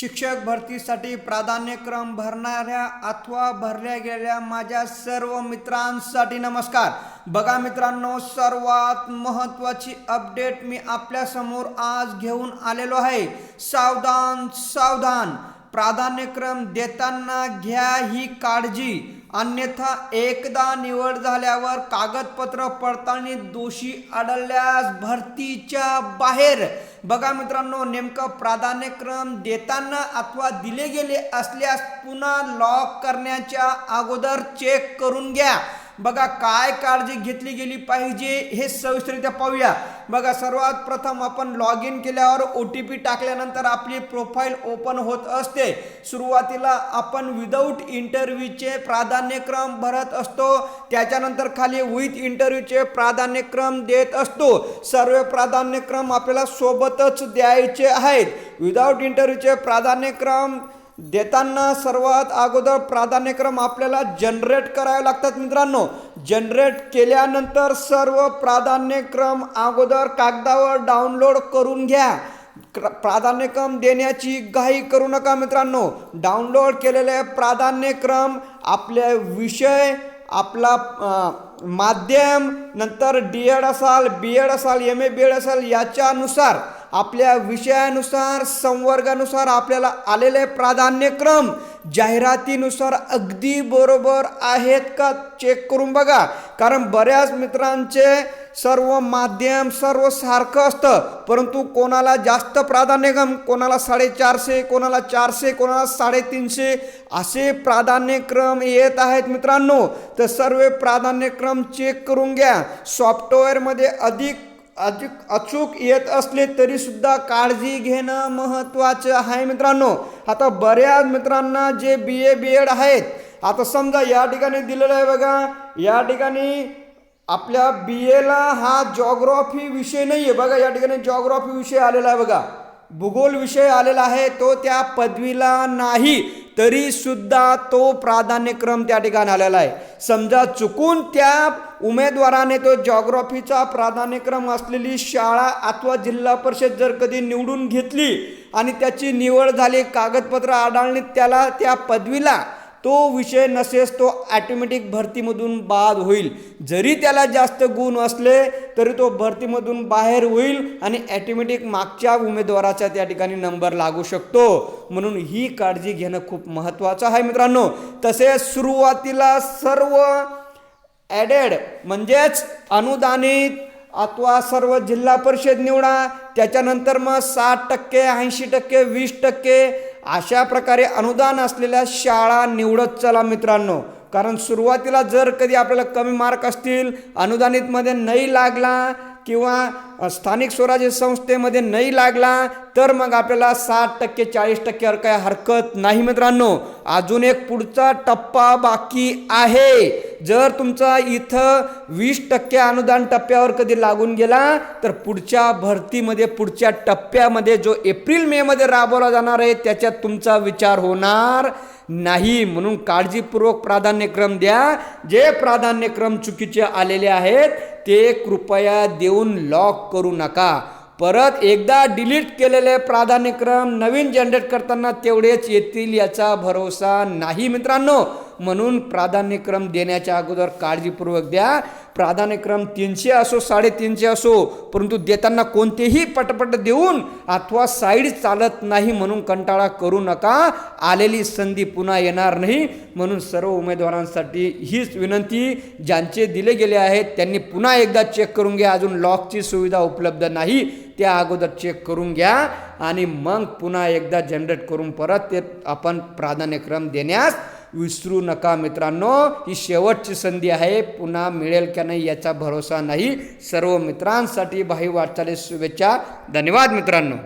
शिक्षक भरतीसाठी प्राधान्यक्रम भरणाऱ्या अथवा भरल्या गेलेल्या माझ्या सर्व मित्रांसाठी नमस्कार. बघा मित्रांनो सर्वात महत्त्वाची अपडेट मी आपल्यासमोर आज घेऊन आलेलो आहे. सावधान सावधान! प्राधान्यक्रम देताना घ्या ही काळजी. अन्यथा एकदा निवड झाल्यावर कागदपत्र पडताळणी दोषी आढळल्यास भरतीच्या बाहेर. बघा मित्रांनो नेमकं प्राधान्यक्रम देताना अथवा दिले गेले असल्यास पुन्हा लॉक करण्याच्या अगोदर चेक करून घ्या. बघा काय काळजी घेतली गेली पाहिजे हे सविस्तरित्या पाहूया. बघा सर्वात प्रथम आपण लॉग इन केल्यावर ओ टी पी टाकल्यानंतर आपली प्रोफाईल ओपन होत असते. सुरुवातीला आपण विदाऊट इंटरव्ह्यूचे प्राधान्यक्रम भरत असतो. त्याच्यानंतर खाली विथ इंटरव्ह्यूचे प्राधान्यक्रम देत असतो. सर्व प्राधान्यक्रम आपल्याला सोबतच द्यायचे आहेत. विदाऊट इंटरव्ह्यूचे प्राधान्यक्रम देताना सर्वात अगोदर प्राधान्यक्रम आपल्याला जनरेट करावे लागतात मित्रांनो. जनरेट केल्यानंतर सर्व प्राधान्यक्रम अगोदर कागदावर डाउनलोड करून घ्या. प्राधान्यक्रम देण्याची घाई करू नका मित्रांनो. डाउनलोड केलेले प्राधान्यक्रम आपले विषय आपला माध्यम नंतर डी एड असाल बी एड असाल एम ए बी एड असाल याच्यानुसार आपल्या विषयानुसार संवर्गानुसार आपल्याला आलेले प्राधान्यक्रम जाहिरातीनुसार अगदी बरोबर आहेत का? चेक करून बघा. कारण बऱ्याच मित्रांचे सर्व माध्यम सर्व सारखं असतं. परंतु कोणाला जास्त प्राधान्यक्रम कोणाला साडेचारशे कोणाला चारशे कोणाला साडेतीनशे असे प्राधान्यक्रम येत आहेत मित्रांनो. तर सर्व प्राधान्यक्रम चेक करून घ्या. सॉफ्टवेअरमध्ये अधिक अधिक अचूक येत असले तरीसुद्धा काळजी घेणं महत्त्वाचं आहे मित्रांनो. आता बऱ्याच मित्रांना जे बी ए बी एड आहेत आता समजा या ठिकाणी दिलेलं आहे बघा. या ठिकाणी आपल्या बी एला हा जॉग्रॉफी विषय नाही आहे बघा या ठिकाणी जॉग्रॉफी विषय आलेला आहे बघा. भूगोल विषय आलेला आहे तो त्या पदवीला नाही तरी सुद्धा तो प्राधान्यक्रम त्या ठिकाणी आलेला आहे. समजा चुकून त्या उमेदवाराने तो जॉग्रॉफीचा प्राधान्यक्रम असलेली शाळा अथवा जिल्हा परिषद जर कधी निवडून घेतली आणि त्याची निवड झाली कागदपत्र आढळणी त्याला त्या पदवीला तो विषय नसेस तो ॲटोमॅटिक भरतीमधून बाद होईल. जरी त्याला जास्त गुण असले तरी तो भरतीमधून बाहेर होईल आणि ॲटोमॅटिक मागच्या उमेदवाराचा त्या ठिकाणी नंबर लागू शकतो. म्हणून ही काळजी घेणं खूप महत्त्वाचं आहे मित्रांनो. तसेच सुरुवातीला सर्व ॲडेड म्हणजेच अनुदानित अथवा सर्व जिल्हा परिषद निवडा. त्याच्यानंतर मग साठ टक्के ऐंशी टक्के वीस टक्के अशा प्रकारे अनुदान असलेल्या शाळा निवडत चला मित्रांनो. कारण सुरुवातीला जर कधी आपल्याला कमी मार्क असतील अनुदानितमध्ये नाही लागला किंवा स्थानिक स्वराज्य संस्थेमध्ये नाही लागला तर मग आपल्याला साठ टक्के चाळीस टक्क्यावर काय हरकत नाही मित्रांनो. अजून एक पुढचा टप्पा बाकी आहे. जर तुमचा इथं वीस टक्के अनुदान टप्प्यावर कधी लागून गेला तर पुढच्या भरतीमध्ये पुढच्या टप्प्यामध्ये जो एप्रिल मेमध्ये राबवला जाणार आहे त्याच्यात तुमचा विचार होणार. नाही म्हणून काळजीपूर्वक प्राधान्यक्रम द्या. जे प्राधान्यक्रम चुकीचे आलेले आहेत ते कृपया देऊन लॉक करू नका. परत एकदा डिलीट केलेले प्राधान्यक्रम नवीन जनरेट करताना तेवढेच येतील याचा भरोसा नाही मित्रांनो. म्हणून प्राधान्यक्रम देण्याच्या अगोदर काळजीपूर्वक द्या. प्राधान्यक्रम तीनशे असो साडेतीनशे असो परंतु देताना कोणतेही पटपट देऊन अथवा साईड चालत नाही म्हणून कंटाळा करू नका. आलेली संधी पुन्हा येणार नाही. म्हणून सर्व उमेदवारांसाठी हीच विनंती ज्यांचे दिले गेले आहेत त्यांनी पुन्हा एकदा चेक करून घ्या. अजून लॉकची सुविधा उपलब्ध नाही त्या अगोदर चेक करून घ्या. आणि मग पुन्हा एकदा जनरेट करून परत ते आपण प्राधान्यक्रम देण्यास विसरू नका मित्रांनो. ही शेवटची संधी आहे. पुन्हा मिळेल का नाही याचा भरोसा नाही. सर्व मित्रांसाठी भाई वाटचाले शुभेच्छा. धन्यवाद मित्रांनो.